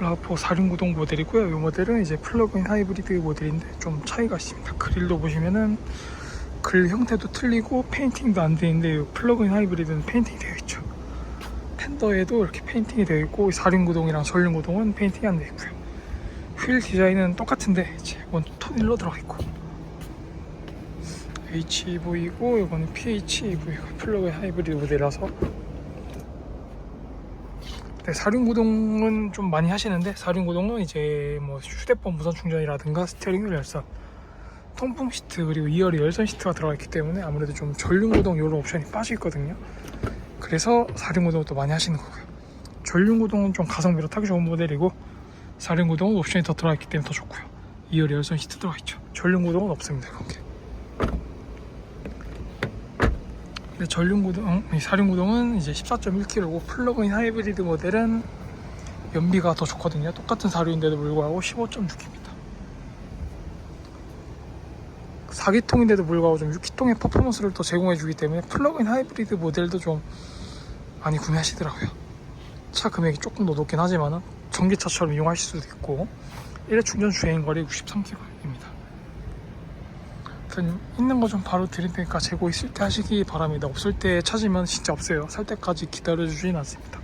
라포 4륜구동 모델이고요. 이 모델은 이제 플러그인 하이브리드 모델인데 좀 차이가 있습니다. 그릴도 보시면은 글 형태도 틀리고 페인팅도 안 되어 있는데 이 플러그인 하이브리드는 페인팅이 되어 있죠. 팬더에도 이렇게 페인팅이 되어 있고 4륜구동이랑 전륜구동은 페인팅이 안 되어 있고요. 휠 디자인은 똑같은데 이제 원 톤일로 들어가 있고 HEV이고 이거는 PHEV 플러그인 하이브리드 모델이라서 네, 사륜구동은 좀 많이 하시는데 사륜구동은 이제 뭐 휴대폰 무선 충전이라든가 스티어링 휠 열선 통풍 시트 그리고 2열이 열선 시트가 들어가 있기 때문에 아무래도 좀 전륜구동 이런 옵션이 빠져 있거든요. 그래서 사륜구동을 또 많이 하시는 거고요. 전륜구동은 좀 가성비로 타기 좋은 모델이고 사륜구동은 옵션이 더 들어가 있기 때문에 더 좋고요. 2열이 열선 시트 들어가 있죠. 전륜구동은 없습니다 그런 게 근데 전륜구동, 이 사륜구동은 이제 14.1kg고 플러그인 하이브리드 모델은 연비가 더 좋거든요. 똑같은 사륜인데도 불구하고 15.6입니다. 4기통인데도 불구하고 좀 6기통의 퍼포먼스를 더 제공해주기 때문에 플러그인 하이브리드 모델도 좀 많이 구매하시더라고요. 차 금액이 조금 더 높긴 하지만은 전기차처럼 이용하실 수도 있고 1회 충전 주행거리 63km입니다. 아무튼 있는 거 좀 바로 드릴 테니까 재고 있을 때 하시기 바랍니다. 없을 때 찾으면 진짜 없어요. 살 때까지 기다려 주진 않습니다.